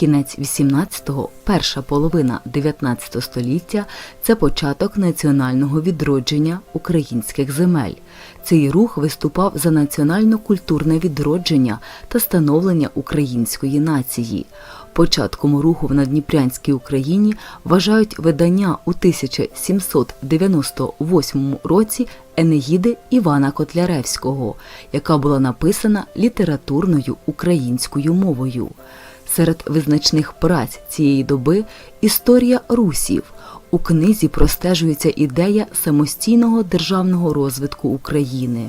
Кінець 18-го, перша половина 19 століття це початок національного відродження українських земель. Цей рух виступав за національно-культурне відродження та становлення української нації. Початком руху в Надніпрянській Україні вважають видання у 1798 році Енеїди Івана Котляревського, яка була написана літературною українською мовою. Серед визначних праць цієї доби історія русів. У книзі простежується ідея самостійного державного розвитку України.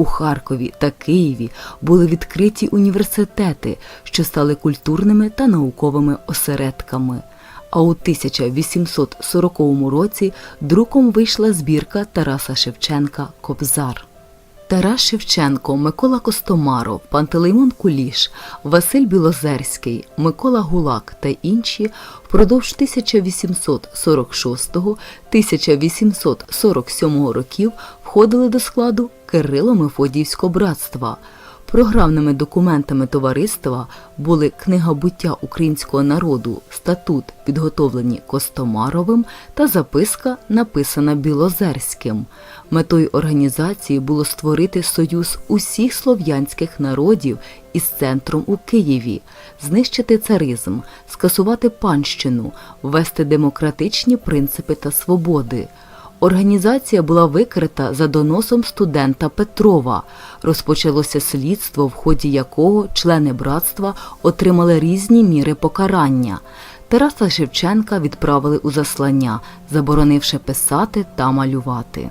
У Харкові та Києві були відкриті університети, що стали культурними та науковими осередками. А у 1840 році друком вийшла збірка Тараса Шевченка Кобзар. Тарас Шевченко, Микола Костомаров, Пантелеймон Куліш, Василь Білозерський, Микола Гулак та інші впродовж 1846-1847 років входили до складу Кирило-Мефодіївського братства. Програмними документами товариства були Книга буття українського народу, статут, підготовлені Костомаровим, та записка, написана Білозерським. Метою організації було створити союз усіх слов'янських народів із центром у Києві, знищити царизм, скасувати панщину, ввести демократичні принципи та свободи. Організація була викрита за доносом студента Петрова. Розпочалося слідство, в ході якого члени братства отримали різні міри покарання. Тараса Шевченка відправили у заслання, заборонивши писати та малювати.